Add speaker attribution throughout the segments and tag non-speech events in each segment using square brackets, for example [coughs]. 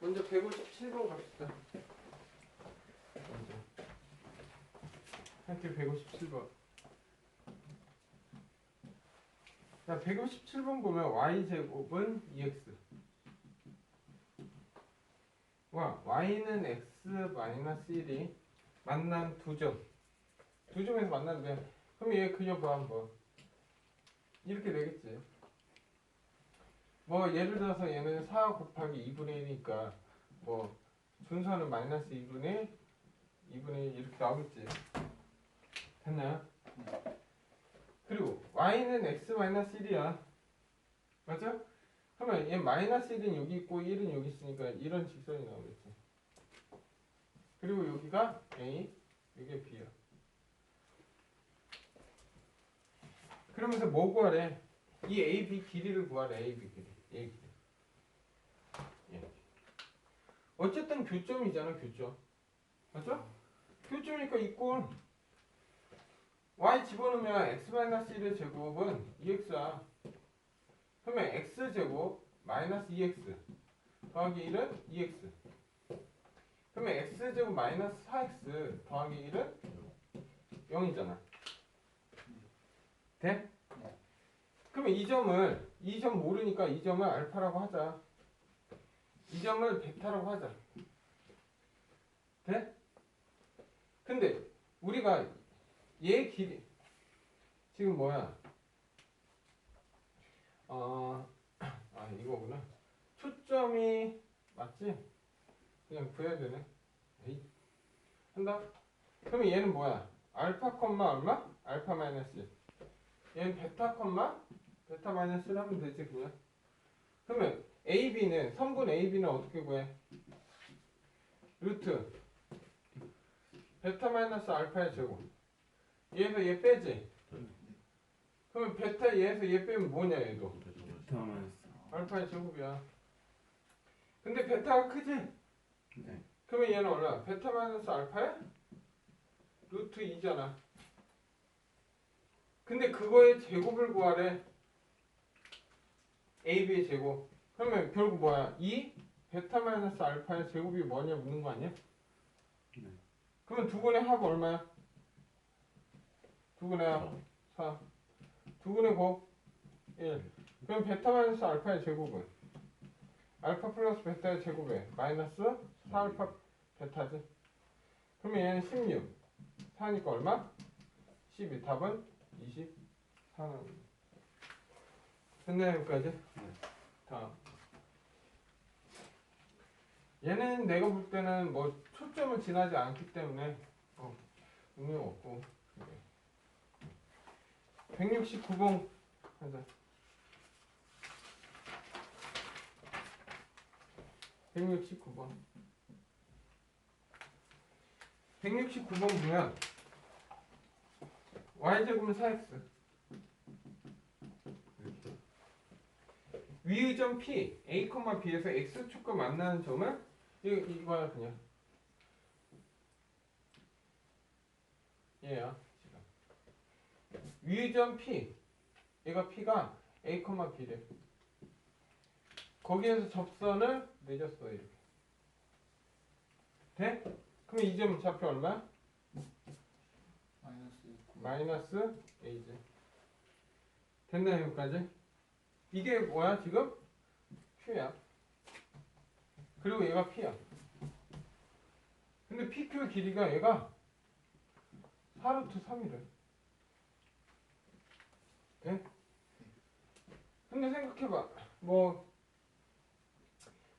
Speaker 1: 먼저 157번 갑시다. 학교 157번. 자, 157번 보면 y제곱은 2x. 와, y는 x 마이너스 1이 만난 두 점. 두 점에서 만난대. 그럼 얘 그려봐 한번. 이렇게 되겠지. 뭐 예를 들어서 얘는 4 곱하기 2분의 1이니까 뭐 순서는 마이너스 2분의 2분의 1 이렇게 나오겠지. 됐나요? 그리고 y는 x 마이너스 1이야. 맞죠? 그러면 얘 마이너스 1은 여기 있고 1은 여기 있으니까 이런 직선이 나오겠지. 그리고 여기가 a, 이게 b야. 그러면서 뭐 구하래? 이 a, b 길이를 구하래. a, b 길이. A 길이. 예. 어쨌든 교점이잖아, 교점. 맞죠? 교점이니까 이꼴 y 집어넣으면 x-1의 제곱은 2x야. 그러면 x제곱 마이너스 2x 더하기 1은 2x. 그러면 x제곱 마이너스 4x 더하기 1은 0이잖아. 돼? 그러면 이 점을 이 점 모르니까 이 점을 알파라고 하자. 이 점을 베타라고 하자. 돼? 근데 우리가 얘 길이 지금 뭐야? 어, [clears throat] 아 이거구나. 초점이 맞지? 그냥 구해야 되네. 에이. 한다. 그러면 얘는 뭐야? 알파 콤마 얼마? 알파 마이너스. 얘는 베타 콤마 베타 마이너스를 하면 되지 그냥. 그러면 AB는 선분 AB는 어떻게 구해? 루트 베타 마이너스 알파의 제곱. 얘에서 얘 빼지. 그러면 베타 얘에서 얘 빼면 뭐냐 얘도.
Speaker 2: 다음은
Speaker 1: 알파의 제곱이야. 근데 베타가 크지?
Speaker 2: 네.
Speaker 1: 그러면 얘는 얼마? 베타 마이너스 알파의 루트 2잖아. 근데 그거의 제곱을 구하래. AB의 제곱. 그러면 결국 뭐야? 2 베타 마이너스 알파의 제곱이 뭐냐 묻는 거 아니야?
Speaker 2: 네.
Speaker 1: 그러면 두 분의 합 얼마야? 두 분의 합 4. 두 분의 곱 1. 그럼 베타 마이너스 알파의 제곱은 알파 플러스 베타의 제곱에 마이너스 4알파 베타지. 그러면 얘는 16. 4니까 얼마? 12. 답은 24. 됐나요 여기까지? 다음. 얘는 내가 볼 때는 뭐 초점을 지나지 않기 때문에 어, 의미 없고. 169번 하자. 169번. 169번 보면 y제곱은 4x 위의 점 P, A, B에서 X축과 만나는 점은 이거, 이거야 그냥 얘야 지금 위의 점 P 얘가 P가 A, B래 거기에서 접선을 내줬어 이렇게 돼? 그럼 이 점 좌표 얼마야?
Speaker 3: 마이너스 9
Speaker 1: 마이너스 A지 됐나요 여기까지? 이게 뭐야 지금? Q야. 그리고 얘가 P야. 근데 PQ 길이가 얘가 4루트 3이래. 돼? 근데 생각해봐. 뭐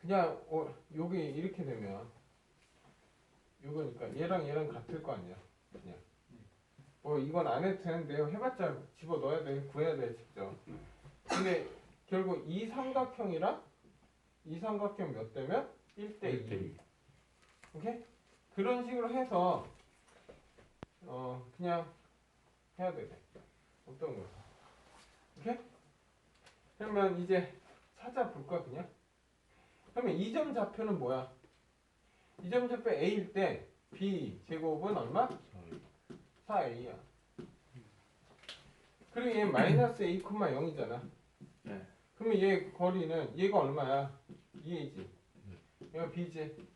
Speaker 1: 그냥 어, 여기 이렇게 되면 요거니까 얘랑 얘랑 같을 거 아니야. 그냥. 뭐 이건 안 해도 되는데 해봤자 집어 넣어야 돼 구해야 돼 직접. 근데 결국 이 삼각형이랑 이 삼각형 몇 대면 1대 2 오케이? 그런 식으로 해서 어 그냥 해야 돼 어떤 거 오케이? 그러면 이제 찾아볼 거야 그냥 그러면 이점 좌표는 뭐야? 이점 좌표 A일 때 B 제곱은 얼마? 4A야 그리고 얘 마이너스 A, 0이잖아
Speaker 2: 네.
Speaker 1: 그러면 얘 거리는 얘가 얼마야? 2A지 이거 b지.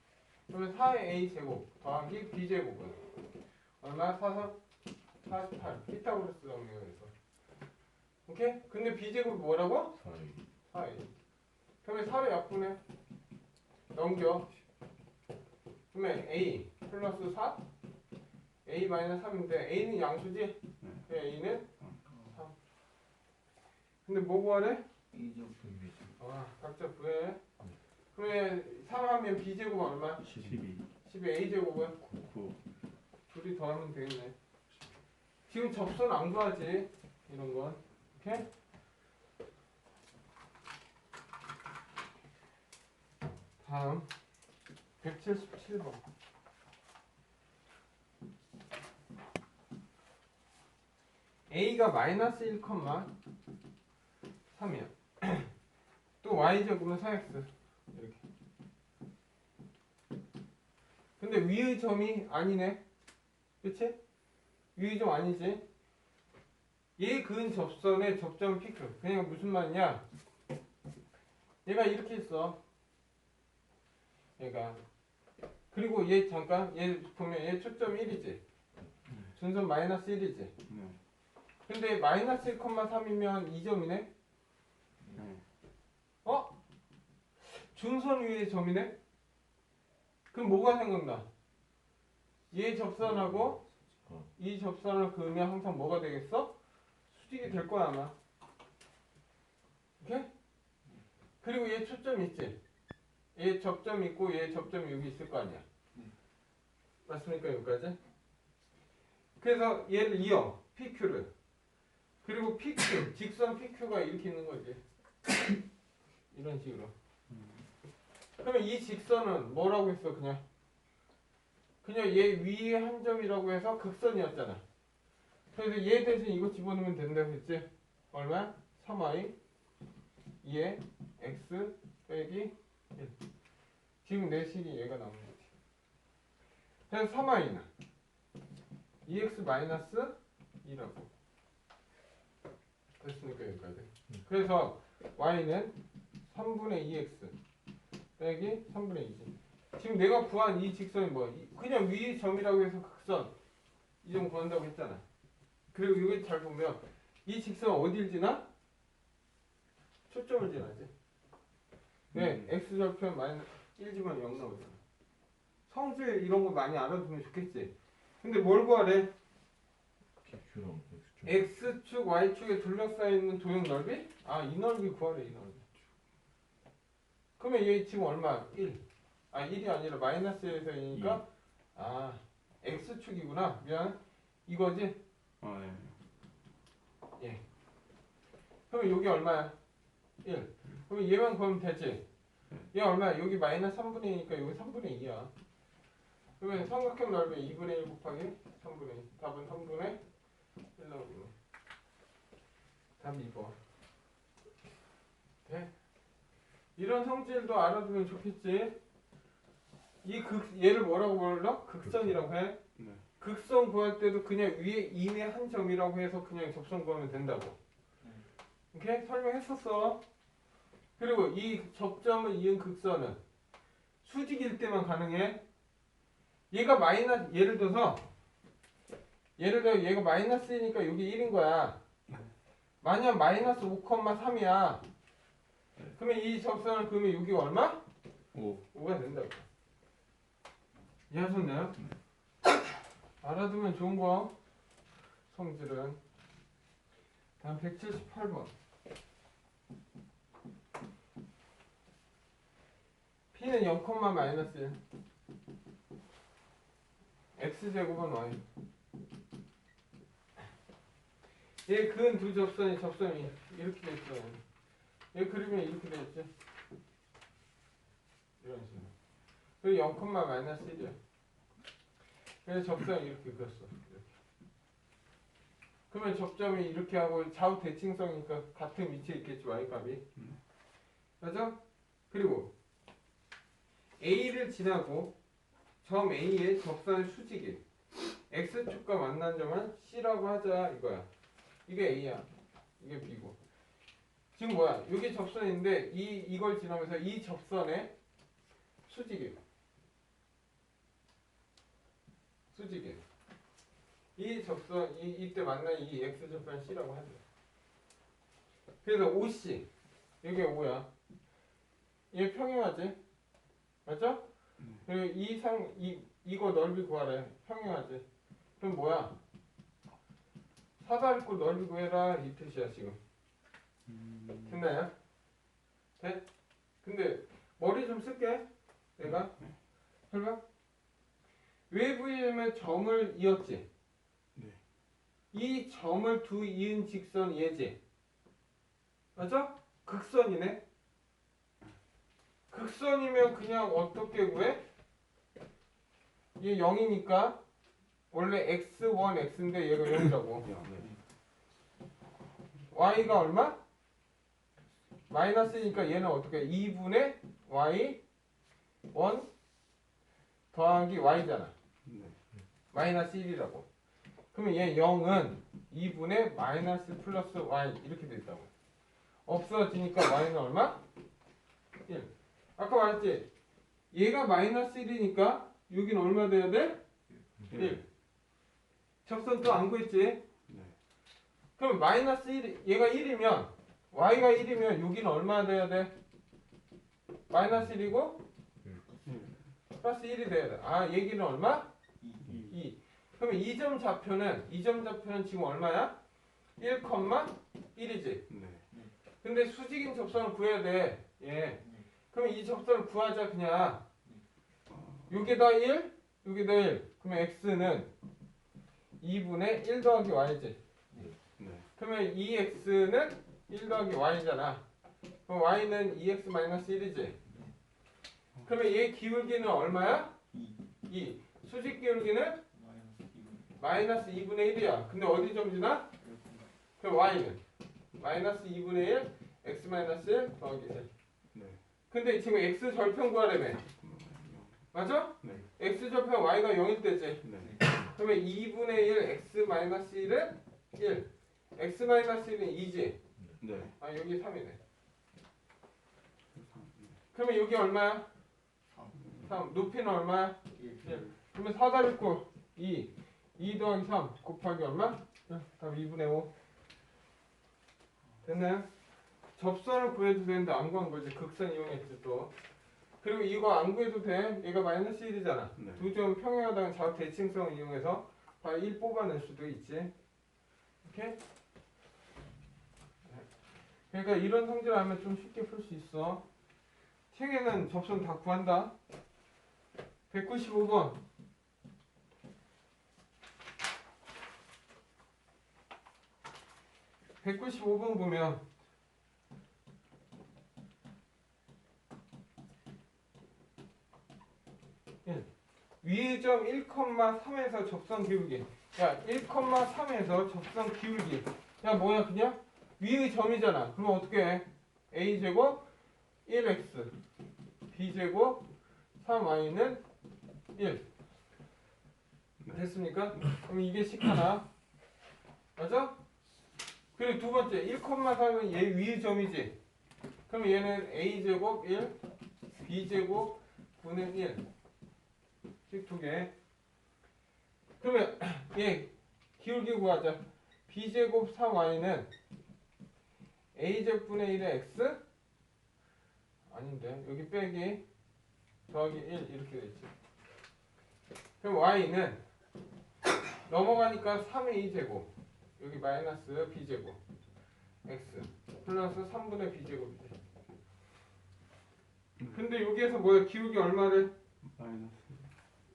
Speaker 1: 그러면 4a 제곱 더하기 b 제곱은 얼마? 4선 48. 피타고라스 정리해서. 오케이? 근데 b 제곱 뭐라고? 4a. 그러면 4를 약분해. 넘겨. 그러면 a 플러스 4 a 마이너스 3인데 a는 양수지? 네. a는 3. 근데 뭐 구하래? 아, 각자 구해. 그러면 3 하면 b 제곱 얼마?
Speaker 2: 12
Speaker 1: 10에 a 제곱은
Speaker 2: 9
Speaker 1: 둘이 더하면 되겠네. 지금 접선 안 구하지 이런 건. 오케이? 다음 177번. a가 마이너스 1, 3이야. 또 y 제곱은 4x 이렇게. 근데 위의 점이 아니네. 그치? 위의 점 아니지? 얘 그은 접선의 접점 피크. 그냥 무슨 말이냐? 얘가 이렇게 있어. 얘가. 그리고 얘 잠깐 얘 보면 얘 초점 1이지. 준선 마이너스 1이지.
Speaker 2: 네.
Speaker 1: 근데 마이너스 1,3이면 2점이네?
Speaker 2: 네.
Speaker 1: 어? 중선 위의 점이네? 그럼 뭐가 생각나? 얘 접선하고 이 접선을 그으면 항상 뭐가 되겠어? 수직이 될 거야 아마. 오케이? 그리고 얘 초점 있지? 얘 접점 있고 얘 접점이 여기 있을 거 아니야? 맞습니까 여기까지? 그래서 얘를 이어 PQ를 그리고 PQ 직선 PQ가 이렇게 있는 거지. [coughs] 이런 식으로. 그러면 이 직선은 뭐라고 했어 그냥? 그냥 얘 위에 한 점이라고 해서 극선이었잖아. 그래서 얘 대신 이거 집어넣으면 된다고 했지? 얼마? 3y 2에 x 빼기 1. 지금 내 식이 얘가 나오는 거지. 그래서 3y는 2x 마이너스 2라고. 됐습니까 여기까지? 그래서 y는 3분의 2x 빼기 3분의 2지. 지금 내가 구한 이 직선이 뭐야? 이- 그냥 위 점이라고 해서 극선 이 점 구한다고 했잖아. 그리고 여기 잘 보면 이 직선 어딜 지나? 초점을 지나지. 네,
Speaker 2: 음.
Speaker 1: x 절편 마이너스 1지만 0 나오잖아. 성질 이런 거 많이 알아두면 좋겠지. 근데 뭘 구하래? X축, y축에 둘러싸여 있는 도형 넓이? 아, 이 넓이 구하래, 이 넓이. 그러면 얘 지금 얼마? 1. 아, 1이 아니라 마이너스에서 2니까 아, x축이구나. 미안. 이거지?
Speaker 2: 아 네.
Speaker 1: 그러면 여기 얼마야? 1. 그러면 얘만 구하면 되지? 얘 얼마야? 여기 마이너스 3분의 2니까 여기 3분의 2야. 그러면 삼각형 넓이 2분의 1 곱하기 3분의 2. 답은 3분의 1 나오겠네. 답 2번. 돼? 이런 성질도 알아두면 좋겠지? 이 극, 얘를 뭐라고 불러? 극선이라고 해?
Speaker 2: 네.
Speaker 1: 극선 구할 때도 그냥 위에 임의 한 점이라고 해서 그냥 접선 구하면 된다고. 오케이? 설명했었어. 그리고 이 접점을 이은 극선은 수직일 때만 가능해. 얘가 마이너스, 예를 들어서, 예를 들어 얘가 마이너스이니까 여기 1인 거야. 만약 마이너스 5,3이야. 그러면 이 접선을 그으면 여기 얼마?
Speaker 2: 5
Speaker 1: 5가 된다고. 이해하셨나요? 알아두면 좋은 거. 성질은. 다음 178번. P는 0, 마이너스 1. X제곱은 Y. 얘 그은 두 접선이 접선이 이렇게 돼 있어요. 얘 그리면 이렇게 돼 있지. 이런 식으로. 그리고 0, 마이너스 1이야. 그래서 접선이 이렇게 그었어. 이렇게. 그러면 접점이 이렇게 하고 좌우 대칭성이니까 같은 위치에 있겠지 y 값이.
Speaker 2: 음.
Speaker 1: 그리고 A를 지나고 점 A의 접선의 수직이 X축과 만난 점은 C라고 하자 이거야. 이게 A야. 이게 B고. 지금 뭐야? 여기 접선인데 이 이걸 지나면서 이 접선에 수직이. 수직이. 이 접선 이 이때 만난 이 x 접선 C라고 하죠. 그래서 OC 여기 5야. 얘 평행하지? 맞죠? 그리고 이상 이 이거 넓이 구하래. 평행하지. 그럼 뭐야? 사다리꼴 넓이 구해라 이 뜻이야 지금.
Speaker 2: 음,
Speaker 1: 됐나요? 돼? 근데 머리 좀 쓸게. 내가 해봐. 외부에면 점을 이었지.
Speaker 2: 네.
Speaker 1: 이 점을 두 이은 직선 얘지. 맞아? 극선이네. 극선이면 그냥 어떻게 구해? 얘 0이니까 원래 x1 x인데 얘가 0이라고.
Speaker 2: 야, 네.
Speaker 1: y가 얼마? 마이너스니까 얘는 어떻게 2분의 y 1 더하기 y잖아.
Speaker 2: 네.
Speaker 1: 마이너스 1이라고. 그러면 얘 0은 2분의 마이너스 플러스 y 이렇게 돼 있다고. 없어지니까 y는 얼마? 1. 아까 말했지? 얘가 마이너스 1이니까 여긴 얼마 돼야 돼? 1. 접선 또 안 구했지?
Speaker 2: 네.
Speaker 1: 그럼 마이너스 1, 얘가 1이면 y가 1이면 여기는 얼마 돼야 돼? 마이너스 1이고 플러스 1이 돼야 돼. 아, 얘기는 얼마? 2. 그러면 이점 좌표는 이점 좌표는 지금 얼마야? 1,1이지.
Speaker 2: 네.
Speaker 1: 근데 수직인 접선을 구해야 돼. 예. 그럼 이 접선을 구하자 그냥. 여기다 1, 여기다 1. 그러면 x는 2분의 1 더하기 y지.
Speaker 2: 네.
Speaker 1: 그러면 2x는 1 더하기 y잖아. 그럼 y는 2x 마이너스 1이지. 그러면 얘 기울기는 얼마야? 2. 수직 기울기는 마이너스 2분의 1이야. 근데 어디 점지나? 그럼 y는 마이너스 2분의 1 x 마이너스 1 더하기 1.
Speaker 2: 네.
Speaker 1: 근데 지금 x 절편 구하려면 맞아?
Speaker 2: 네.
Speaker 1: x 절편 y가 0일 때지.
Speaker 2: 네.
Speaker 1: 그러면 2분의 1 x 마이너스 1은 1. x 마이너스 1은 2지.
Speaker 2: 네.
Speaker 1: 아 여기 3이네. 그러면 여기 얼마야? 3. 높이는 얼마야? 1. 그러면 사다리꼴 2. 2 더하기 3 곱하기 얼마? 자, 답 2분의 5. 됐나요? 접선을 구해도 되는데 안 구한 거지. 극선 이용했지 또. 그리고 이거 안 구해도 돼. 얘가 마이너스 1이잖아.
Speaker 2: 네.
Speaker 1: 두점 평행하다는 좌우 대칭성을 이용해서 바로 1 뽑아낼 수도 있지. 오케이? 그러니까 이런 성질을 하면 좀 쉽게 풀 수 있어. 책에는 접선 다 구한다. 195번. (195번) 보면 위의 점 1,3에서 접선 기울기. 야, 1,3에서 접선 기울기. 야, 뭐야, 그냥? 위의 점이잖아. 그럼 어떻게 해? a제곱 1x, b제곱 3y는 1. 됐습니까? 그럼 이게 식 하나. 맞아? 그리고 두 번째, 1,3은 얘 위의 점이지. 그럼 얘는 a제곱 1, b제곱 9는 1. 식 두 개. 그러면 [clears throat] 얘 기울기 구하자. b제곱 3y는 a제곱분의 1의 x? 아닌데. 여기 빼기 더하기 1 이렇게 되지. 그럼 y는 넘어가니까 3의 2제곱. 여기 마이너스 b제곱. X 플러스 3분의 b제곱이지. 근데 여기에서 뭐야? 기울기 얼마를?
Speaker 2: 마이너스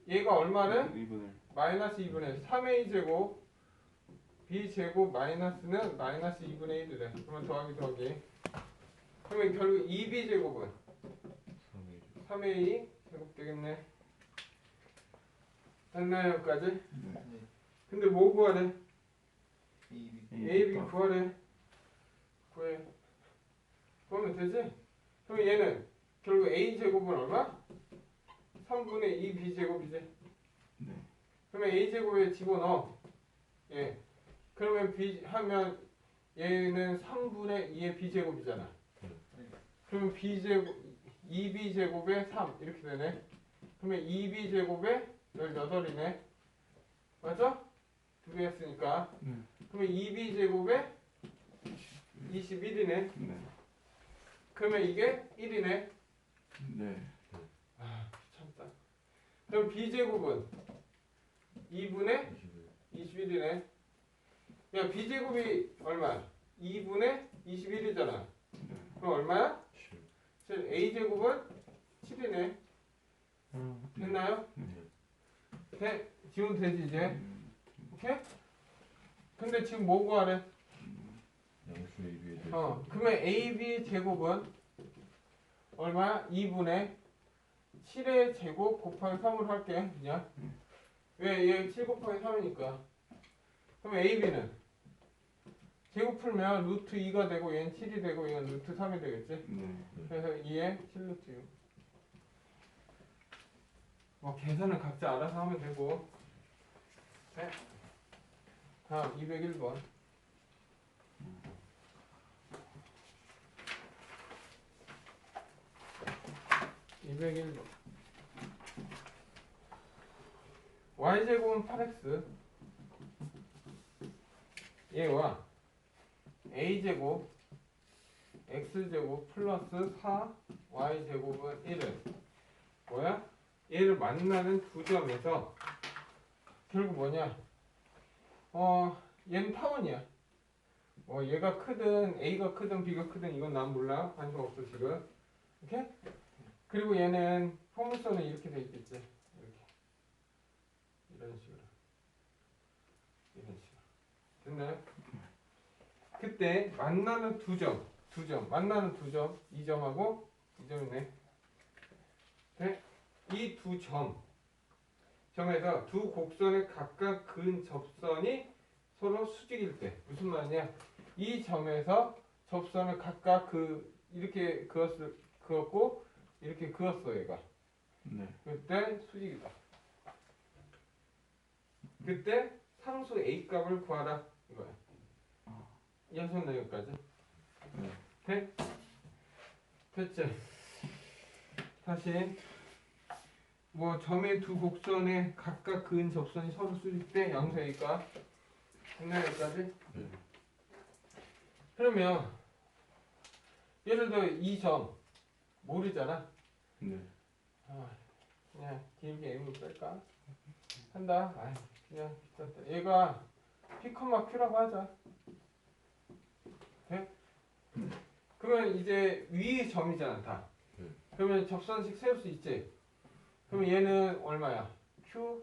Speaker 1: 얘가 얼마를?
Speaker 2: 2분의
Speaker 1: 마이너스 2분의 3a 제곱 b 제곱 마이너스는 마이너스 2분의 1이래. 그러면 더하기 더하기. 그러면 결국 2b 제곱은 3a 제곱 되겠네. 됐나요 여기까지? 근데 뭐 구하래? a, b 구하래. 구해. 구하면 되지? 그럼 얘는 결국 a 제곱은 얼마? 3분의 2 b 제곱이지.
Speaker 2: 네.
Speaker 1: 그러면 a 제곱에 집어넣어. 예. 그러면 b 하면 얘는 3분의 2의 b 제곱이잖아. 그러면 b 제곱 2b 제곱에 3 이렇게 되네. 그러면 2b 제곱에 18이네. 맞아? 두 개 했으니까.
Speaker 2: 네.
Speaker 1: 그러면 2b 제곱에 21이네.
Speaker 2: 네.
Speaker 1: 그러면 이게 1이네.
Speaker 2: 네.
Speaker 1: 아, 귀찮다. 그럼 b 제곱은 2분의
Speaker 3: 21
Speaker 1: 21이네. 야, b 제곱이 얼마야? 2분의 21이잖아.
Speaker 2: 네.
Speaker 1: 그럼 얼마야? 7즉 a 제곱은 7이네. 됐나요?
Speaker 2: 네.
Speaker 1: 돼? 지우면 되지 이제.
Speaker 2: 음,
Speaker 1: 오케이? 근데 지금 뭐 구하래?
Speaker 3: 양수 AB에 대해서
Speaker 1: 어, 그러면 ab 제곱은 얼마야? 2분의 7의 제곱 곱하기 3으로 할게 그냥. 왜? 얘 7 곱하기 3이니까. 그럼 ab는 제곱 풀면 루트 2가 되고 얘는 7이 되고 얘는 루트 3이 되겠지?
Speaker 2: 네.
Speaker 1: 그래서 2에 7루트 6. 뭐 계산은 각자 알아서 하면 되고. 네. 다음 201번. 201번. y제곱은 8x. 얘와 a제곱 x제곱 플러스 4 y제곱은 1은 뭐야? 얘를 만나는 두 점에서 결국 뭐냐? 어, 얘는 타원이야. 어, 얘가 크든 a가 크든 b가 크든 이건 난 몰라. 관심 없어 지금. 오케이? 그리고 얘는 포물선은 이렇게 돼 있겠지. 이렇게. 이런 식으로. 이런 식으로. 됐나요? 그때 만나는 두 점, 두 점, 만나는 두 점, 이 점하고 이 점이네. 네? 이 두 점, 점에서 두 곡선의 각각 그은 접선이 서로 수직일 때 무슨 말이냐? 이 점에서 접선을 각각 그 이렇게 그었을 그었고 이렇게 그었어 얘가.
Speaker 2: 네.
Speaker 1: 그때 수직이다. 그때 상수 a 값을 구하라 이거야. 연속 내용까지.
Speaker 2: 네.
Speaker 1: 돼? 됐지? 다시 뭐 점의 두 곡선에 각각 그은 접선이 서로 수직돼 양수 a 값. 됐나 여기까지?
Speaker 3: 네.
Speaker 1: 그러면 예를 들어 이 점 모르잖아.
Speaker 2: 네.
Speaker 1: 아, 그냥 길게 M을 뺄까? 한다. 아, 그냥. 얘가 P, Q라고 하자. 돼? 그러면 이제 위의 점이잖아, 다.
Speaker 3: 네.
Speaker 1: 그러면 접선식 세울 수 있지. 그러면 얘는 얼마야? Q,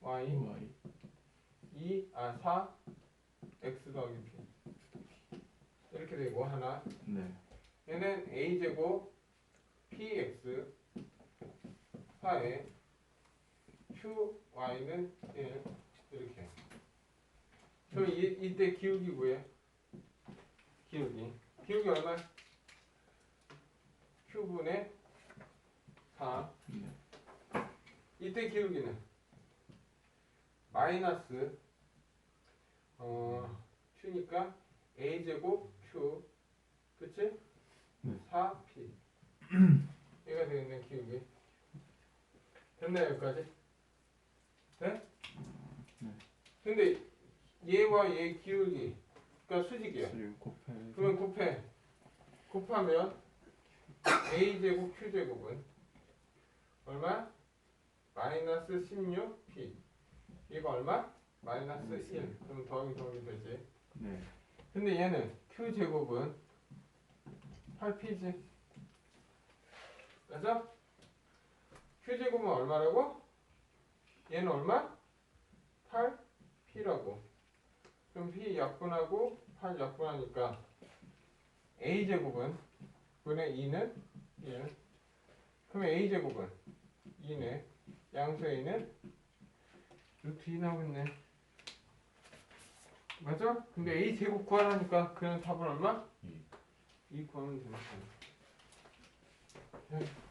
Speaker 1: Y,
Speaker 2: Y.
Speaker 1: 2, 아, 4, X 더하기 P. 이렇게 되고, 하나.
Speaker 2: 네.
Speaker 1: 얘는 a 제곱 px 4에 qy는 1 이렇게. 그럼 이, 이때 기울기 뭐예요? 기울기. 기울기 얼마? q분의 4.
Speaker 2: 네.
Speaker 1: 이때 기울기는 마이너스 어 q니까 a 제곱 q 그치?
Speaker 2: 네.
Speaker 1: 4p 얘가 되겠네 기울기 됐나 여기까지? 돼?
Speaker 2: 네.
Speaker 1: 근데 얘와 얘 기울기 그러니까 수직이야
Speaker 2: 수직 곱해서
Speaker 1: 그러면 곱해 곱하면 a 제곱 q 제곱은 얼마? 마이너스 16p 얘가 얼마? 마이너스 1 그럼 더하기 더하기 되지
Speaker 2: 네.
Speaker 1: 근데 얘는 q 제곱은 8p지 맞아? q 제곱은 얼마라고? 얘는 얼마? 8p라고 그럼 p 약분하고 8 약분하니까 a 제곱은 분의 2는 1 그러면 a 제곱은 2네 양수 a는 루트 2 나오겠네 맞아? 근데 a 제곱 구하라니까 그냥 답은 얼마?
Speaker 3: 2
Speaker 1: 2 구하면 되니까 네.